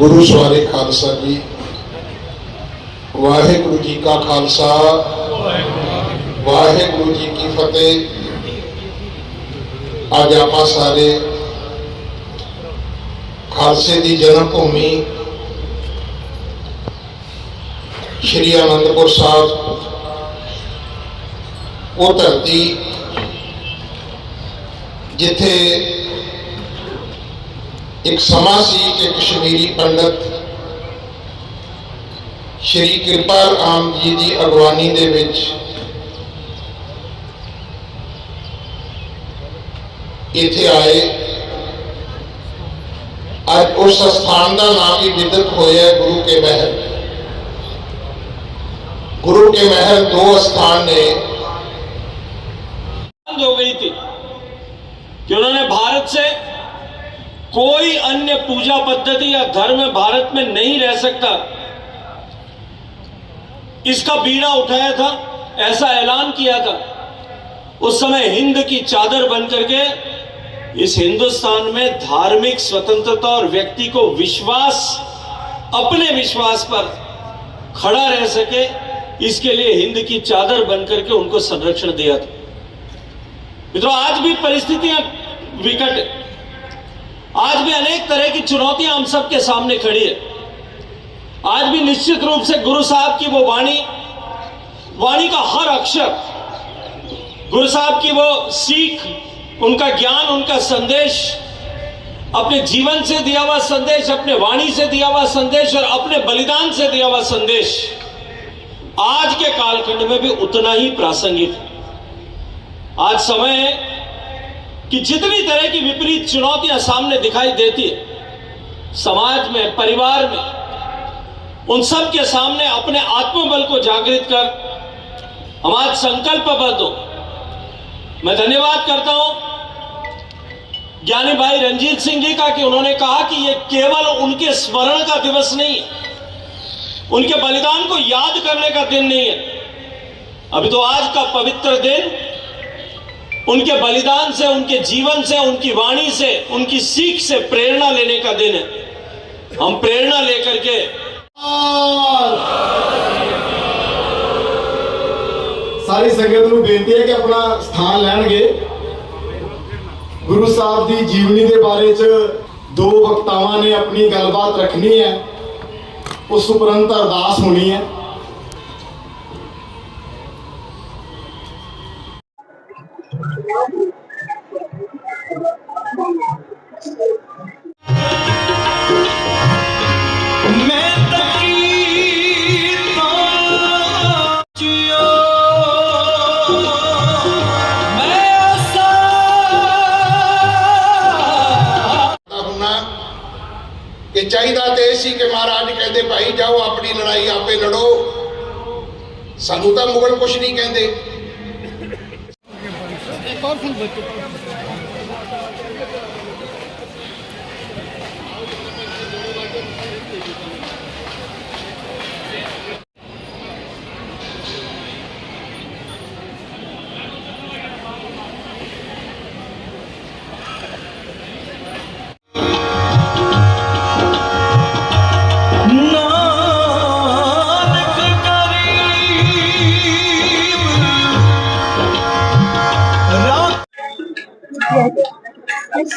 ਗੁਰੂ ਸਵਾਰੇ ਖਾਲਸਾ ਜੀ। ਵਾਹਿਗੁਰੂ ਜੀ ਕਾ ਖਾਲਸਾ। ਵਾਹਿਗੁਰੂ ਜੀ ਕੀ ਫਤਿਹ। ਅੱਜ ਆਪਾਂ ਸਾਰੇ ਖਾਲਸੇ ਦੀ ਜਨਮ ਭੂਮੀ ਸ਼੍ਰੀ ਅਨੰਦਪੁਰ ਸਾਹਿਬ, ਉਹ ਧਰਤੀ ਜਿੱਥੇ ਇੱਕ ਸਮਾਂ ਸੀ ਕਿ ਕਸ਼ਮੀਰੀ ਪੰਡਤ ਸ਼੍ਰੀ ਕਿਰਪਾਲ ਆਮ ਜੀ ਦੀ ਅਗਵਾਨੀ ਦੇ ਵਿੱਚ ਇੱਥੇ ਆਏ ਅੱਜ ਉਸ ਸਥਾਨ ਦਾ ਨਾਮ ਹੀ ਵਿਦਿਤ ਹੋਇਆ ਹੈ ਗੁਰੂ ਕੇ ਮਹਿਲ ਗੁਰੂ के महल दो स्थान ने बंद हो गई थी कि उन्होंने भारत से कोई अन्य पूजा पद्धति या धर्म भारत में नहीं रह सकता। इसका बीड़ा उठाया था, ऐसा ऐलान किया था। उस समय हिंद की चादर बन करके इस हिंदुस्तान में धार्मिक स्वतंत्रता और व्यक्ति को विश्वास, अपने विश्वास पर खड़ा रह सके, इसके लिए हिंद की चादर बन करके उनको संरक्षण दिया था। मित्रों, आज भी परिस्थितियाँ विकट आज भी अनेक तरह की चुनौतियाँ हम सबके सामने खड़ी है। आज भी निश्चित रूप से गुरु साहब की वो वाणी वाणी का हर अक्षर, गुरु साहब की वो सीख, उनका ज्ञान, उनका संदेश, अपने जीवन से दिया हुआ संदेश, अपने वाणी से दिया हुआ संदेश और अपने बलिदान से दिया हुआ संदेश, आज के कालखंड में भी उतना ही प्रासंगिक है। आज समय है कि जितनी तरह की विपरीत चुनौतियाँ सामने दिखाई देती है समाज में, परिवार में, उन सब के सामने अपने आत्मबल को जागृत कर, हम आज संकल्पबद्ध हो मैं धन्यवाद करता हूँ ज्ञानी भाई रंजीत सिंह जी का कि उन्होंने कहा कि यह केवल उनके स्मरण का दिवस नहीं है, उनके बलिदान को याद करने का दिन नहीं है। अभी तो आज का पवित्र दिन उनके बलिदान से उनके जीवन से उनकी वाणी से उनकी सीख से प्रेरणा लेने का दिन है हम प्रेरणा लेकर के ਸਾਰੀ ਸੰਗਤ ਨੂੰ ਬੇਨਤੀ ਹੈ ਕਿ ਆਪਣਾ ਸਥਾਨ ਲੈਣਗੇ ਗੁਰੂ ਸਾਹਿਬ ਦੀ ਜੀਵਨੀ ਦੇ ਬਾਰੇ ਚ ਦੋ ਵਕਤਾਵਾਂ ਨੇ ਆਪਣੀ ਗੱਲਬਾਤ ਰੱਖਣੀ ਹੈ ਉਸ ਉਪਰੰਤ ਅਰਦਾਸ ਹੋਣੀ ਹੈ ਸਾਨੂੰ ਤਾਂ ਮੁਗਲ ਕੁਛ ਨਹੀਂ ਕਹਿੰਦੇ।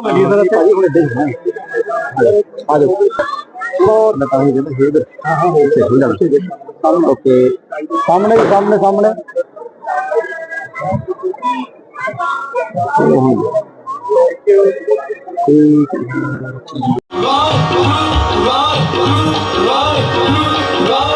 ਹਾਂਜੀ ਸਰ ਭਾਜੀ ਹੁਣ ਇੱਦਾਂ ਹੀ ਹੋਣਾ ਆ ਜਾਓ ਉਹ ਨਾ ਤਾਂ ਹੀ ਕਹਿੰਦਾ ਹੇਦਰ ਹਾਂ ਹਾਂ ਹੋ ਗਿਆ ਹੋ ਗਿਆ ਓਕੇ ਸਾਹਮਣੇ ਸਾਹਮਣੇ ਸਾਹਮਣੇ ਠੀਕ ਰਾਤ ਰਾਤ ਰਾਤ ਰਾਤ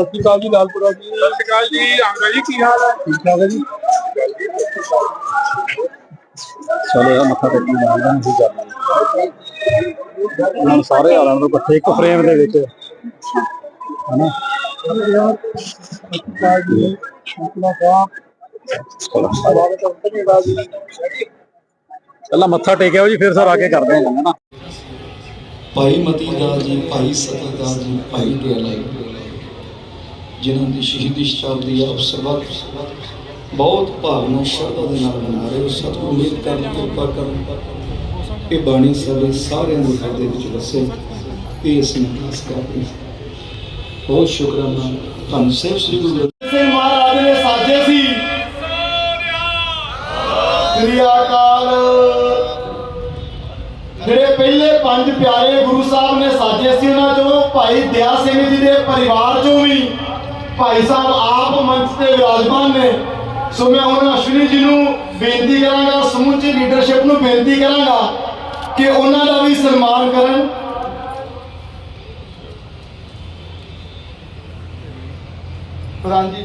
ਸਤਿ ਸ਼੍ਰੀ ਅਕਾਲ ਜੀ ਲਾਲਪੁਰਾ ਜੀ। ਸਤਿ ਸ਼੍ਰੀ ਅਕਾਲ ਜੀ ਆਂਗਾ ਜੀ ਕੀ ਹਾਲ ਹੈ? ਠੀਕ ਠਾਕ ਹੈ ਜੀ? ਚਲੋ ਯਾਰ ਮੱਥਾ ਟੇਕਣ ਜਾਂਦਾ ਨਹੀਂ ਕਰਨਾ ਹੁਣ ਸਾਰੇ ਆਲਾਂ ਨੂੰ ਇਕੱਠੇ ਇੱਕ ਫਰੇਮ ਦੇ ਵਿੱਚ। ਹਨਾ? ਪਹਿਲਾਂ ਮੱਥਾ ਟੇਕਿਓ ਜੀ ਫਿਰ ਸਰ ਆ ਕੇ ਕਰਦੇ ਹਾਂ ਭਾਈ ਮਤੀ ਦਾਸ ਜੀ ਭਾਈ ਸਤੀ ਜੀ ਭਾਈ ਦਿਆਲਾਈ ਜਿਨ੍ਹਾਂ ਦੀ ਸ਼ਹੀਦੀ ਸ਼ਤਾਬਦੀ ਆਪ ਸਰਬੱਤ ਬਹੁਤ ਭਾਵਨਾ ਸ਼ਰਧਾ ਦੇ ਨਾਲ ਮਨਾ ਰਹੇ ਹੋ। ਸਤਿਗੁਰੂ ਉਮੀਦ ਕਰਨ ਕਿਰਪਾ ਕਰਨ। ਇਹ ਬਾਣੀ ਸਾਡੇ ਸਾਰਿਆਂ ਦੇ ਹਿਰਦੇ ਵਿੱਚ ਵਸੇ। ਇਹ ਅਸੀਂ ਅਰਦਾਸ ਕਰਦੇ ਹਾਂ ਬਹੁਤ ਸ਼ੁਕਰਾਨਾ। ਧੰਨ ਸਾਹਿਬ ਸ੍ਰੀ ਗੁਰੂ ਗ੍ਰੰਥ ਸਿੰਘ ਮਹਾਰਾਜ ਨੇ ਸਾਜੇ ਸੀ। ਸ੍ਰੀ ਜਿਹੜੇ ਪਹਿਲੇ ਪੰਜ ਪਿਆਰੇ ਗੁਰੂ ਸਾਹਿਬ ਨੇ ਸਾਜੇ ਸੀ ਉਹਨਾਂ ਚੋਂ। ਭਾਈ ਦਇਆ ਸਿੰਘ ਜੀ ਦੇ ਪਰਿਵਾਰ ਚੋਂ ਵੀ। ਭਾਈ ਸਾਹਿਬ ਆਪ ਮੰਚ ਤੇ ਵਿਰਾਜਮਾਨ ਨੇ। ਸੋ ਮੈਂ ਹੁਣ ਅਸ਼ਵਨੀ ਜੀ ਨੂੰ ਬੇਨਤੀ ਕਰਾਂਗਾ ਸਮੁੱਚੀ ਲੀਡਰਸ਼ਿਪ ਨੂੰ ਬੇਨਤੀ ਕਰਾਂਗਾ ਕਿ ਉਹਨਾਂ ਦਾ ਵੀ ਸਨਮਾਨ ਕਰਨ। ਪ੍ਰਧਾਨ ਜੀ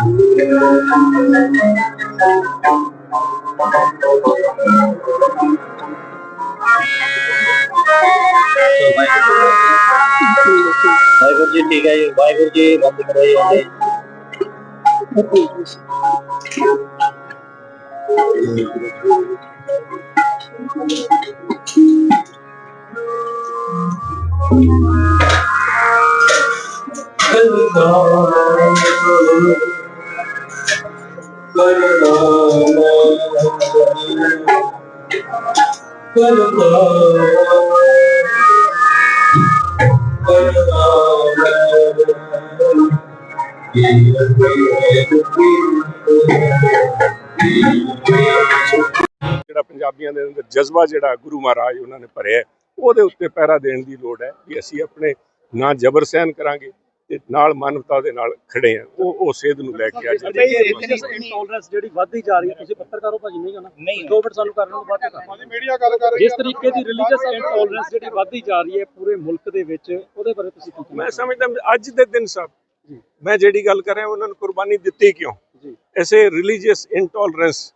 ਵਾਹਿਗੁਰੂ ਜੀ ਠੀਕ ਹੈ ਜੀ ਵਾਹਿਗੁਰੂ ਜੀ ਬੰਦ ਕਰੋ ਜੀ ਜਿਹੜਾ ਪੰਜਾਬੀਆਂ ਦੇ ਅੰਦਰ ਜਜ਼ਬਾ ਜਿਹੜਾ ਗੁਰੂ ਮਹਾਰਾਜ ਉਹਨਾਂ ਨੇ ਭਰਿਆ ਉਹਦੇ ਉੱਤੇ ਪਹਿਰਾ ਦੇਣ ਦੀ ਲੋੜ ਹੈ ਵੀ ਅਸੀਂ ਆਪਣੇ ਨਾ ਜ਼ਬਰ ਸਹਿਨ ਕਰਾਂਗੇ। ਤੇ ਨਾਲ ਮਾਨਵਤਾ ਦੇ ਨਾਲ ਖੜੇ ਆ। ਉਹ ਉਹ ਸੇਧ ਨੂੰ ਲੈ ਕੇ ਅੱਜ ਇੰਟੋਲਰੈਂਸ ਜਿਹੜੀ ਵੱਧਦੀ ਜਾ ਰਹੀ ਹੈ ਤੁਸੀਂ ਪੱਤਰਕਾਰੋ ਭਾਜੀ ਨਹੀਂ ਨਹੀਂ। ਦੋ ਮਿੰਟ ਸਾਨੂੰ ਕਰਨ ਨੂੰ ਬਾਅਦ ਚ ਕਰਨਾ ਮੀਡੀਆ ਗੱਲ ਕਰ ਰਹੀ ਜਿਸ ਤਰੀਕੇ ਦੀ ਰਿਲੀਜੀਅਸ ਇੰਟੋਲਰੈਂਸ ਜਿਹੜੀ ਵੱਧਦੀ ਜਾ ਰਹੀ ਹੈ ਪੂਰੇ ਮੁਲਕ ਦੇ ਵਿੱਚ ਉਹਦੇ ਬਾਰੇ ਤੁਸੀਂ ਕੀ ਮੈਂ ਸਮਝਦਾ ਅੱਜ ਦੇ ਦਿਨ ਸਾਹਿਬ ਮੈਂ ਜਿਹੜੀ ਗੱਲ ਕਰ ਰਿਹਾ ਉਹਨਾਂ ਨੇ ਕੁਰਬਾਨੀ ਦਿੱਤੀ ਕਿਉਂ? ਜੀ। ਐਸੇ ਰਿਲੀਜੀਅਸ ਇਨਟੋਲਰੈਂਸ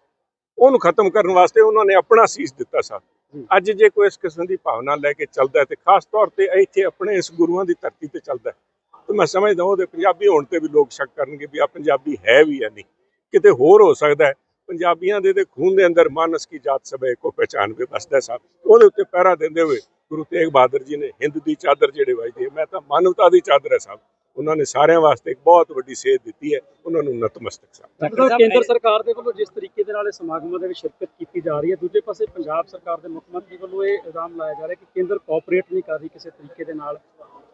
ਉਹਨੂੰ ਖਤਮ ਕਰਨ ਵਾਸਤੇ ਉਹਨਾਂ ਨੇ ਆਪਣਾ ਸੀਸ ਦਿੱਤਾ ਸਾ ਜੀ। ਅੱਜ ਜੇ ਕੋਈ ਇਸ ਕਿਸਮ ਦੀ ਭਾਵਨਾ ਲੈ ਕੇ ਚੱਲਦਾ ਹੈ ਤੇ ਖਾਸ ਤੌਰ ਤੇ ਇੱਥੇ ਆਪਣੇ ਇਸ ਗੁਰੂਆਂ ਦੀ ਧਰਤੀ ਤੇ ਚੱਲਦਾ ਹੈ, ਤੇ ਮੈਂ ਸਮਝਦਾ ਉਹਦੇ ਪੰਜਾਬੀ ਹੋਣ ਤੇ ਵੀ ਲੋਕ ਸ਼ੱਕ ਕਰਨਗੇ ਵੀ ਆ ਪੰਜਾਬੀ ਹੈ ਵੀ ਹੈ ਨਹੀਂ। ਕਿਤੇ ਹੋਰ ਹੋ ਸਕਦਾ ਹੈ ਪੰਜਾਬੀਆਂ ਦੇ ਤੇ ਖੂਨ ਦੇ ਅੰਦਰ ਮਾਨਸ ਕੀ ਜਾਤ ਸਭੇ ਕੋ ਪਹਿਚਾਨ ਵੀ ਬਸਦਾ ਸਾਹਿਬ ਉਹਦੇ ਉੱਤੇ ਪਹਿਰਾ ਦਿੰਦੇ ਹੋਏ ਗੁਰੂ ਤੇਗ ਬਹਾਦਰ ਜੀ ਨੇ ਹਿੰਦ ਦੀ ਚਾਦਰ ਜਿਹੜੇ ਵਜਦੀ ਹੈ ਮੈਂ ਤਾਂ ਮਾਨਵਤਾ ਦੀ ਚਾਦਰ ਹੈ ਸਾਹਿਬ ਉਹਨਾਂ ਨੇ ਸਾਰਿਆਂ ਵਾਸਤੇ ਇੱਕ ਬਹੁਤ ਵੱਡੀ ਸੇਧ ਦਿੱਤੀ ਹੈ ਉਹਨਾਂ ਨੂੰ ਨਤਮਸਤਕ ਸਾਹਿਬ ਕੇਂਦਰ ਸਰਕਾਰ ਦੇ ਵੱਲੋਂ ਜਿਸ ਤਰੀਕੇ ਦੇ ਨਾਲ ਇਹ ਸਮਾਗਮਾਂ ਦੇ ਵਿੱਚ ਸ਼ਿਰਕਤ ਕੀਤੀ ਜਾ ਰਹੀ ਹੈ ਦੂਜੇ ਪਾਸੇ ਪੰਜਾਬ ਸਰਕਾਰ ਦੇ ਮੁੱਖ ਮੰਤਰੀ ਵੱਲੋਂ ਇਹ ਇਲਜ਼ਾਮ ਲਾਇਆ ਜਾ ਰਿਹਾ ਕਿ ਕੇਂਦਰ ਕੋਆਪਰੇਟ ਨਹੀਂ ਕਰ ਰਹੀ ਕਿਸੇ ਤਰੀਕੇ ਦੇ ਨਾਲ।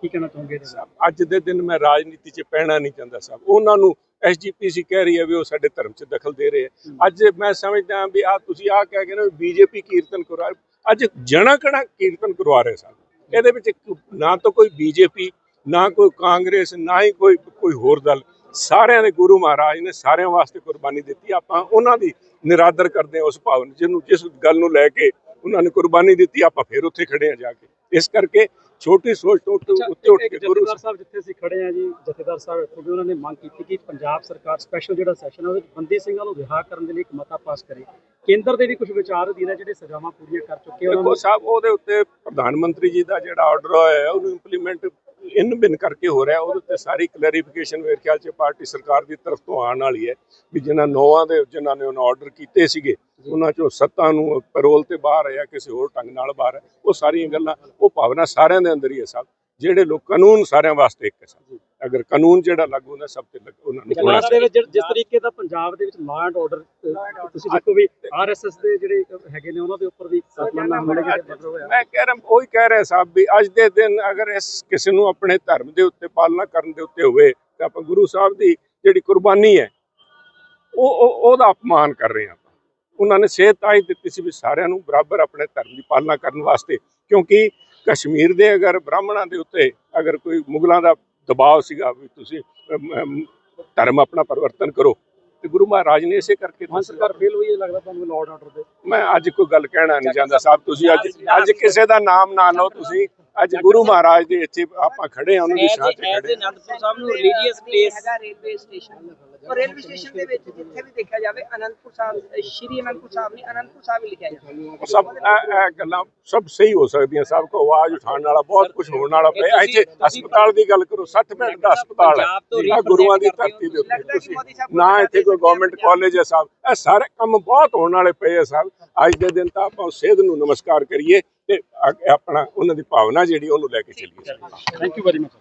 ਕੀ ਕਹਿਣਾ ਚਾਹੋਗੇ ਇਹਦੇ ਅੱਜ ਦੇ ਦਿਨ ਮੈਂ ਰਾਜਨੀਤੀ 'ਚ ਪੈਣਾ ਨਹੀਂ ਚਾਹੁੰਦਾ ਸਾਹਿਬ। ਉਹਨਾਂ ਨੂੰ ਐਸਜੀਪੀਸੀ ਕਹਿ ਰਹੀ ਹੈ ਵੀ ਉਹ ਸਾਡੇ ਧਰਮ 'ਚ ਦਖਲ ਦੇ ਰਹੇ ਹੈ। ਅੱਜ ਮੈਂ ਸਮਝਦਾ ਵੀ ਆ ਤੁਸੀਂ ਆ ਕਹਿ ਕੇ ਨਾ ਬੀਜੇਪੀ ਕੀਰਤਨ ਕਰਵਾ ਰਹੇ। ਅੱਜ ਜਣਾ ਕਣਾ ਕੀਰਤਨ ਕਰਵਾ ਰਹੇ ਸਾਹਿਬ ਇਹਦੇ ਵਿੱਚ ਇੱਕ ਨਾ ਤਾਂ ਕੋਈ ਬੀਜੇਪੀ ਨਾ ਕੋਈ ਕਾਂਗਰਸ ਨਾ ਹੀ ਕੋਈ ਕੋਈ ਹੋਰ ਦਲ। ਸਾਰਿਆਂ ਦੇ ਗੁਰੂ ਮਹਾਰਾਜ ਨੇ ਸਾਰਿਆਂ ਵਾਸਤੇ ਕੁਰਬਾਨੀ ਦਿੱਤੀ। ਆਪਾਂ ਉਹਨਾਂ ਦੀ ਨਿਰਾਦਰ ਕਰਦੇ ਹਾਂ ਉਸ ਭਾਵਨਾ ਜਿਹਨੂੰ ਜਿਸ ਗੱਲ ਨੂੰ ਲੈ ਕੇ ਉਹਨਾਂ ਨੇ ਕੁਰਬਾਨੀ ਦਿੱਤੀ ਆਪਾਂ ਫਿਰ ਉੱਥੇ ਖੜੇ ਆ ਜਾ ਕੇ। ਇਸ ਕਰਕੇ ਛੋਟੀ ਸੋਚ ਤੋਂ ਉੱਤੇ ਉੱਠ ਕੇ ਗੁਰੂ ਸਾਹਿਬ ਜਿੱਥੇ ਅਸੀਂ ਖੜੇ ਆ ਜੀ ਜਥੇਦਾਰ ਸਾਹਿਬ ਇੱਥੋਂ ਦੇ ਉਹਨਾਂ ਨੇ ਮੰਗ ਕੀਤੀ ਕਿ ਪੰਜਾਬ ਸਰਕਾਰ ਸਪੈਸ਼ਲ ਜਿਹੜਾ ਸੈਸ਼ਨ ਉਹਦੇ ਵਿੱਚ ਬੰਦੀ ਸਿੰਘਾਂ ਨੂੰ ਰਿਹਾ ਕਰਨ ਦੇ ਲਈ ਇੱਕ ਮਤਾ ਪਾਸ ਕਰੇ। ਕੇਂਦਰ ਦੇ ਵੀ ਕੁਝ ਵਿਚਾਰ ਅਧੀਨ ਜਿਹੜੇ ਸਜ਼ਾਵਾਂ ਪੂਰੀਆਂ ਕਰ ਚੁੱਕੇ ਉਹਨਾਂ ਨੂੰ। ਸਾਹਿਬ ਉਹਦੇ ਉੱਤੇ ਪ੍ਰਧਾਨ ਮੰਤਰੀ ਜੀ ਦਾ ਜਿਹੜਾ ਆਰਡਰ ਹੋਇਆ ਉਹਨੂੰ ਇੰਪਲੀਮੈਂਟ ਇਨ ਬਿਨ ਕਰਕੇ ਹੋ ਰਿਹਾ, ਉਹਦੇ ਤੇ ਸਾਰੀ ਕਲੈਰੀਫਿਕੇਸ਼ਨ ਮੇਰੇ ਖਿਆਲ 'ਚ ਪਾਰਟੀ ਸਰਕਾਰ ਦੀ ਤਰਫ ਤੋਂ ਆਉਣ ਵਾਲੀ ਹੈ, ਵੀ ਜਿਨ੍ਹਾਂ ਨੌਵਾਂ ਦੇ, ਜਿਨ੍ਹਾਂ ਨੇ ਉਹਨਾਂ ਆਰਡਰ ਕੀਤੇ ਸੀਗੇ, ਉਹਨਾਂ ਚੋਂ ਸੱਤਾਂ ਨੂੰ ਪੈਰੋਲ ਤੇ ਬਾਹਰ ਹੈ ਜਾਂ ਕਿਸੇ ਹੋਰ ਢੰਗ ਨਾਲ ਬਾਹਰ ਹੈ ਉਹ ਸਾਰੀਆਂ ਗੱਲਾਂ, ਉਹ ਭਾਵਨਾ ਸਾਰਿਆਂ ਦੇ ਅੰਦਰ ਹੀ ਹੈ ਸਭ। ਜਿਹੜੇ ਲੋਕ ਕਾਨੂੰਨ ਸਾਰਿਆਂ ਵਾਸਤੇ ਇੱਕ ਹੈ ਅਗਰ ਕਾਨੂੰਨ ਜਿਹੜਾ ਲਾਗੂ ਹੁੰਦਾ ਸਭ ਤੇ ਲਾਗੂ ਉਹਨਾਂ ਨੂੰ ਹੋਣਾ ਜਿਸ ਤਰੀਕੇ ਦਾ ਪੰਜਾਬ ਦੇ ਵਿੱਚ ਲਾਅ ਐਂਡ ਆਰਡਰ ਤੁਸੀਂ ਦੇਖੋ ਵੀ ਆਰਐਸਐਸ ਦੇ ਜਿਹੜੇ ਹੈਗੇ ਨੇ ਉਹਨਾਂ ਦੇ ਉੱਪਰ ਵੀ ਸਾਲਾਨਾ ਹਮਲੇ ਆ ਮੈਂ ਕਹਿ ਰਿਹਾ ਉਹੀ ਕਹਿ ਰਿਹਾ ਸਾਹਿਬ ਵੀ ਅੱਜ ਦੇ ਦਿਨ ਅਗਰ ਇਸ ਕਿਸੇ ਨੂੰ ਆਪਣੇ ਧਰਮ ਦੇ ਉੱਤੇ ਪਾਲਣਾ ਕਰਨ ਦੇ ਉੱਤੇ ਹੋਵੇ ਤਾਂ ਆਪਾਂ ਗੁਰੂ ਸਾਹਿਬ ਦੀ ਜਿਹੜੀ ਕੁਰਬਾਨੀ ਹੈ ਉਹ ਉਹ- ਉਹਦਾ ਅਪਮਾਨ ਕਰ ਰਹੇ ਹਾਂ ਆਪਾਂ। ਉਹਨਾਂ ਨੇ ਸੇਧ ਤਾਂ ਹੀ ਦਿੱਤੀ ਸੀ ਵੀ ਸਾਰਿਆਂ ਨੂੰ ਬਰਾਬਰ ਆਪਣੇ ਧਰਮ ਦੀ ਪਾਲਣਾ ਕਰਨ ਵਾਸਤੇ ਕਿਉਂਕਿ ਕਸ਼ਮੀਰ ਦੇ ਅਗਰ ਬ੍ਰਾਹਮਣਾਂ ਦੇ ਉੱਤੇ ਅਗਰ ਕੋਈ ਮੁਗਲਾਂ ਦਾ ਦਬਾਅ ਸੀਗਾ ਵੀ ਤੁਸੀਂ ਧਰਮ ਆਪਣਾ ਪਰਿਵਰਤਨ ਕਰੋ ਤੇ ਗੁਰੂ ਮਹਾਰਾਜ ਨੇ ਇਸੇ ਕਰਕੇ ਹਾਂ ਸਰਕਾਰ ਫੇਲ ਹੋਈ ਹੈ ਲੱਗਦਾ ਤੁਹਾਨੂੰ ਲਾਅ ਐਂਡ ਆਰਡਰ ਦੇ। ਮੈਂ ਅੱਜ ਕੋਈ ਗੱਲ ਕਹਿਣਾ ਨਹੀਂ ਚਾਹੁੰਦਾ ਸਾਹਿਬ ਤੁਸੀਂ ਅੱਜ ਅੱਜ ਕਿਸੇ ਦਾ ਨਾਮ ਨਾ ਲਓ ਤੁਸੀਂ ਅੱਜ ਗੁਰੂ ਮਹਾਰਾਜ ਦੇ ਇੱਥੇ ਆਪਾਂ ਖੜੇ ਆ ਉਹਨਾਂ ਦੀ ਸ਼ਾਨ ਤੇ ਖੜੇ ਹਾਂ। ਅਨੰਦਪੁਰ ਸਾਹਿਬ ਨੂੰ ਰਿਲੀਜੀਅਸ ਪਲੇਸ ਹੈਗਾ ਰੇਲਵੇ ਸਟੇਸ਼ਨ ਔਰ ਰੇਲਵੇ ਸਟੇਸ਼ਨ ਦੇ ਵਿੱਚ ਜਿੱਥੇ ਵੀ ਦੇਖਿਆ ਜਾਵੇ ਅਨੰਦਪੁਰ ਸਾਹਿਬ ਸ਼੍ਰੀ ਅਨੰਦਪੁਰ ਸਾਹਿਬ ਨਹੀਂ ਅਨੰਦਪੁਰ ਸਾਹਿਬ ਹੀ ਲਿਖਿਆ ਜਾਂਦਾ ਸਭ ਇਹ ਗੱਲਾਂ ਸਭ ਸਹੀ ਹੋ ਸਕਦੀਆਂ ਸਭ ਕੋ ਆਵਾਜ਼ ਉਠਾਉਣ ਵਾਲਾ ਬਹੁਤ ਕੁਝ ਹੋਣ ਵਾਲਾ। ਪਿਆ ਇੱਥੇ ਹਸਪਤਾਲ ਦੀ ਗੱਲ ਕਰੋ 60 ਬੈੱਡ ਦਾ ਹਸਪਤਾਲ ਹੈ ਆ ਗੁਰੂਆਂ ਦੀ ਧਰਤੀ ਦੇ ਉੱਤੇ ਤੁਸੀਂ। ਨਾ ਇੱਥੇ ਕੋਈ ਗਵਰਨਮੈਂਟ ਕਾਲਜ ਹੈ ਸਾਹਿਬ। ਇਹ ਸਾਰੇ ਕੰਮ ਬਹੁਤ ਹੋਣ ਵਾਲੇ ਪਏ ਆ ਸਾਹਿਬ। ਅੱਜ ਦੇ ਦਿਨ ਤਾਂ ਆਪਾਂ ਸੇਧ ਨੂੰ ਨਮਸਕਾਰ ਕਰੀਏ। ਤੇ ਅ- ਆਪਣਾ ਉਹਨਾਂ ਦੀ ਭਾਵਨਾ ਜਿਹੜੀ ਉਹਨੂੰ ਲੈ ਕੇ ਚੱਲੀਏ। Thank you very much